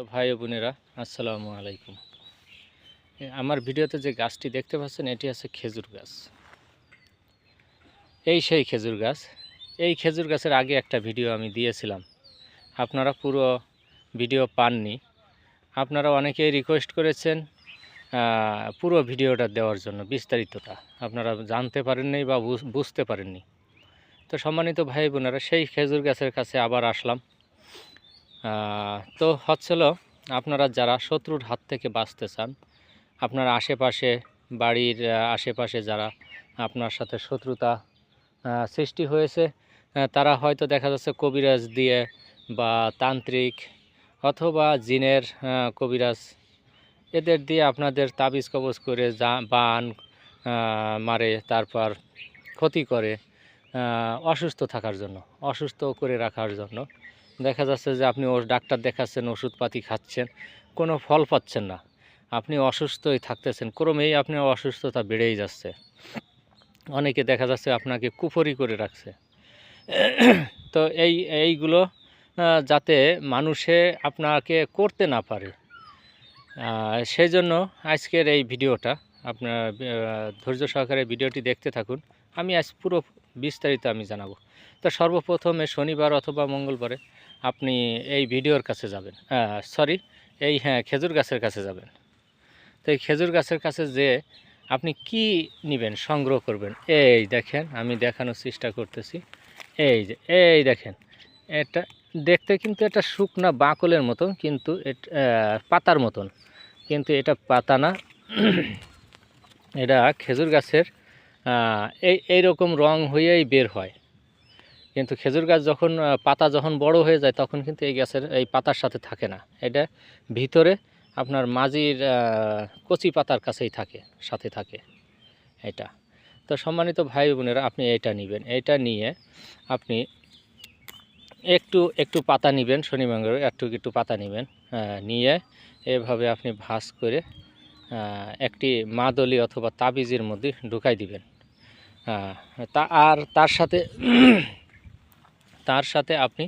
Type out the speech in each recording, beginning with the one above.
প্রিয় ভাই বোনেরা, আসসালামু আলাইকুম। আমার ভিডিওতে যে গাছটি দেখতে পাচ্ছেন, এটি আছে খেজুর গাছ। এই সেই খেজুর গাছ। এই খেজুর গাছের আগে একটা ভিডিও আমি দিয়েছিলাম। আপনারা পুরো ভিডিও পাননি। আপনারা অনেকেই রিকোয়েস্ট করেছেন পুরো ভিডিওটা দেওয়ার জন্য, বিস্তারিতটা। আপনারা জানতে পারেননি বা বুঝ- বুঝতে পারেননি। তো সম্মানিত ভাই বোনেরা, সেই খেজুর গাছের কাছে আবার আসলাম। তো হচ্ছিল আপনারা যারা শত্রুর হাত থেকে বাঁচতে চান, আপনার আশেপাশে, বাড়ির আশেপাশে যারা আপনার সাথে শত্রুতা সৃষ্টি হয়েছে তারা হয়তো দেখা যাচ্ছে কবিরাজ দিয়ে বা তান্ত্রিক অথবা জিনের কবিরাজ, এদের দিয়ে আপনাদের তাবিজ কবজ করে যা, বান মারে, তারপর ক্ষতি করে অসুস্থ থাকার জন্য, অসুস্থ করে রাখার জন্য। দেখা যাচ্ছে যে আপনি ডাক্তার দেখাচ্ছেন, ওষুধপাতি খাচ্ছেন, কোনো ফল পাচ্ছেন না। আপনি অসুস্থই থাকতেছেন, ক্রমেই আপনার অসুস্থতা বেড়েই যাচ্ছে। অনেকে দেখা যাচ্ছে আপনাকে কুফরি করে রাখছে। তো এই, এইগুলো যাতে মানুষে আপনাকে করতে না পারে। সেই জন্য আজকের এই ভিডিওটা আপনার ধৈর্য সহকারে ভিডিওটি দেখতে থাকুন। আমি আজ পুরো বিস্তারিত আমি জানাব। তো সর্বপ্রথমে শনিবার অথবা মঙ্গলবারে আপনি এই ভিডিওর কাছে যাবেন। সরি এই হ্যাঁ খেজুর গাছের কাছে যাবেন। তো এই খেজুর গাছের কাছে যে আপনি কি নেবেন, সংগ্রহ করবেন? এই দেখেন, আমি দেখানোর চেষ্টা করতেছি। এই যে, এই দেখেন, এটা দেখতে কিন্তু এটা শুকনা বাকলের মতো, কিন্তু পাতার মতন। কিন্তু এটা পাতা না। এটা খেজুর গাছের এই, এইরকম রং হয়েই বের হয়। কিন্তু খেজুর গাছ যখন পাতা যখন বড় হয়ে যায়, তখন কিন্তু এই গাছের, এই পাতার সাথে থাকে না। এটা ভিতরে আপনার মাঝির কচি পাতার কাছেই থাকে, সাথে থাকে এটা। তো সম্মানিত ভাই বোনেরা, আপনি এটা নেবেন। এটা নিয়ে আপনি একটু একটু পাতা নেবেন, শনি মঙ্গলবার একটু একটু পাতা নেবেন নিয়ে এভাবে আপনি ভাঁজ করে একটি মাদলি অথবা তাবিজের মধ্যে ঢুকাই দিবেন। তা আর তার সাথে তার সাথে আপনি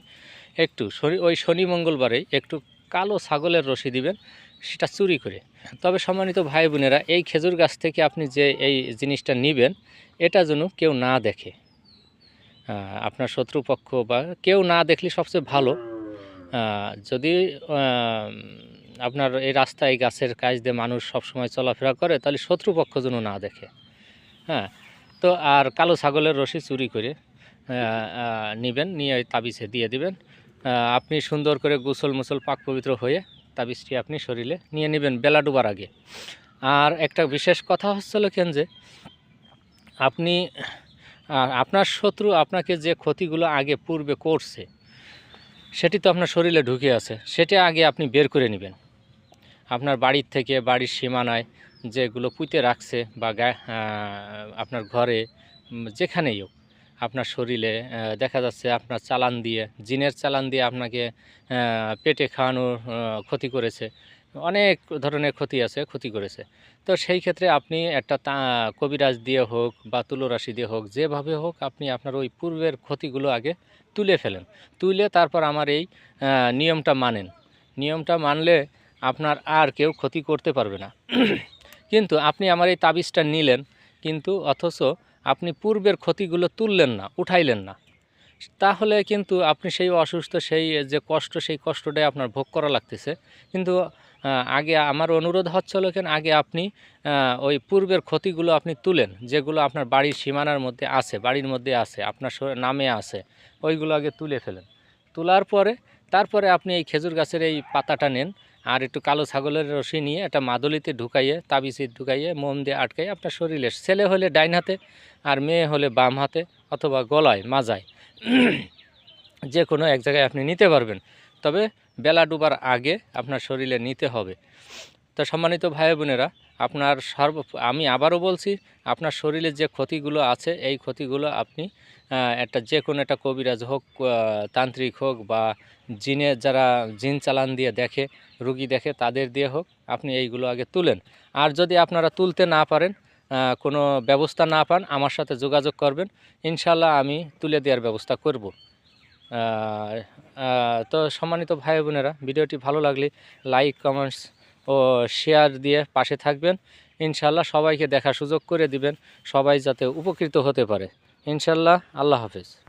একটু শনি, ওই শনি মঙ্গলবারেই একটু কালো ছাগলের রশি দিবেন, সেটা চুরি করে। তবে সম্মানিত ভাই বোনেরা, এই খেজুর গাছ থেকে আপনি যে এই জিনিসটা নেবেন, এটা যেন কেউ না দেখে। আপনার শত্রুপক্ষ বা কেউ না দেখলে সবচেয়ে ভালো। যদি আপনার এই রাস্তায় গাছের কাজ দিয়ে মানুষ সবসময় চলাফেরা করে, তাহলে শত্রুপক্ষ যেন না দেখে। হ্যাঁ তো আর কালো ছাগলের রশি চুরি করে নেবেন, নিয়ে ওই তাবিজে দিয়ে দিবেন। আপনি সুন্দর করে গোসল মুসল পাক পবিত্র হয়ে তাবিজটি আপনি শরীরে নিয়ে নেবেন বেলা ডুবার আগে। আর একটা বিশেষ কথা হচ্ছিল কেন যে, আপনি আপনার শত্রু আপনাকে যে ক্ষতিগুলো আগে পূর্বে করছে, সেটি তো আপনার শরীরে ঢুকে আছে, সেটা আগে আপনি বের করে নেবেন। আপনার বাড়ির থেকে বাড়ির সীমানায় যেগুলো পুঁতে রাখছে বা আপনার ঘরে যেখানেই হোক, আপনার শরীরে দেখা যাচ্ছে আপনার চালান দিয়ে, জিনের চালান দিয়ে আপনাকে পেটে খাওয়ানোর ক্ষতি করেছে। অনেক ধরনের ক্ষতি আছে, ক্ষতি করেছে। তো সেই ক্ষেত্রে আপনি একটা তা, কবিরাজ দিয়ে হোক বা তুলোরাশি দিয়ে হোক, যেভাবে হোক আপনি আপনার ওই পূর্বের ক্ষতিগুলো আগে তুলে ফেলেন। তুলে তারপর আমার এই নিয়মটা মানেন। নিয়মটা মানলে আপনার আর কেউ ক্ষতি করতে পারবে না। কিন্তু আপনি আমার এই তাবিজটা নিলেন, কিন্তু অথচ আপনি পূর্বের ক্ষতিগুলো তুললেন না, উঠাইলেন না। তাহলে কিন্তু আপনি সেই অসুস্থ, সেই যে কষ্ট, সেই কষ্টটাই আপনার ভোগ করা লাগতেছে। কিন্তু আগে আমার অনুরোধ হচ্ছিল কেন? আগে আপনি ওই পূর্বের ক্ষতিগুলো আপনি তুলেন, যেগুলো আপনার বাড়ির সীমানার মধ্যে আছে, বাড়ির মধ্যে আছে, আপনার নামে আছে, ওইগুলো আগে তুলে ফেলেন। তোলার পরে, তারপরে আপনি এই খেজুর গাছের এই পাতাটা নেন আর একটু কালো ছাগলের রশি নিয়ে একটা মাদলিতে ঢুকাইয়ে, তাবিজে ঢুকাইয়ে মোম দিয়ে আটকাইয়ে আপনার শরীরে ছেলে হলে ডাইন হাতে আর মেয়ে হলে বাম হাতে অথবা গলায়, মাজায়, যে কোনো এক জায়গায় আপনি নিতে পারবেন। তবে বেলা ডুবার আগে আপনার শরীরে নিতে হবে। তো সম্মানিত ভাই বোনেরা আপনার সর্ব, আমি আবারও বলছি, আপনার শরীরে যে ক্ষতিগুলো আছে, এই ক্ষতিগুলো আপনি একটা যে কোনো একটা কবিরাজ হোক তান্ত্রিক হোক বা জিনে, যারা জিন চালান দিয়ে দেখে, রুগী দেখে, তাদের দিয়ে হোক, আপনি এইগুলো আগে তুলেন। আর যদি আপনারা তুলতে না পারেন কোনো ব্যবস্থা না পান, আমার সাথে যোগাযোগ করবেন ইনশাল্লাহ আমি তুলে দেওয়ার ব্যবস্থা করব। তো সম্মানিত ভাই বোনেরা ভিডিওটি ভালো লাগলে লাইক, কমেন্টস ও শেয়ার দিয়ে পাশে থাকবেন। ইনশাল্লাহ সবাইকে দেখা সুযোগ করে দিবেন। সবাই যাতে উপকৃত হতে পারে। ইনশাল্লাহ আল্লাহ হাফেজ।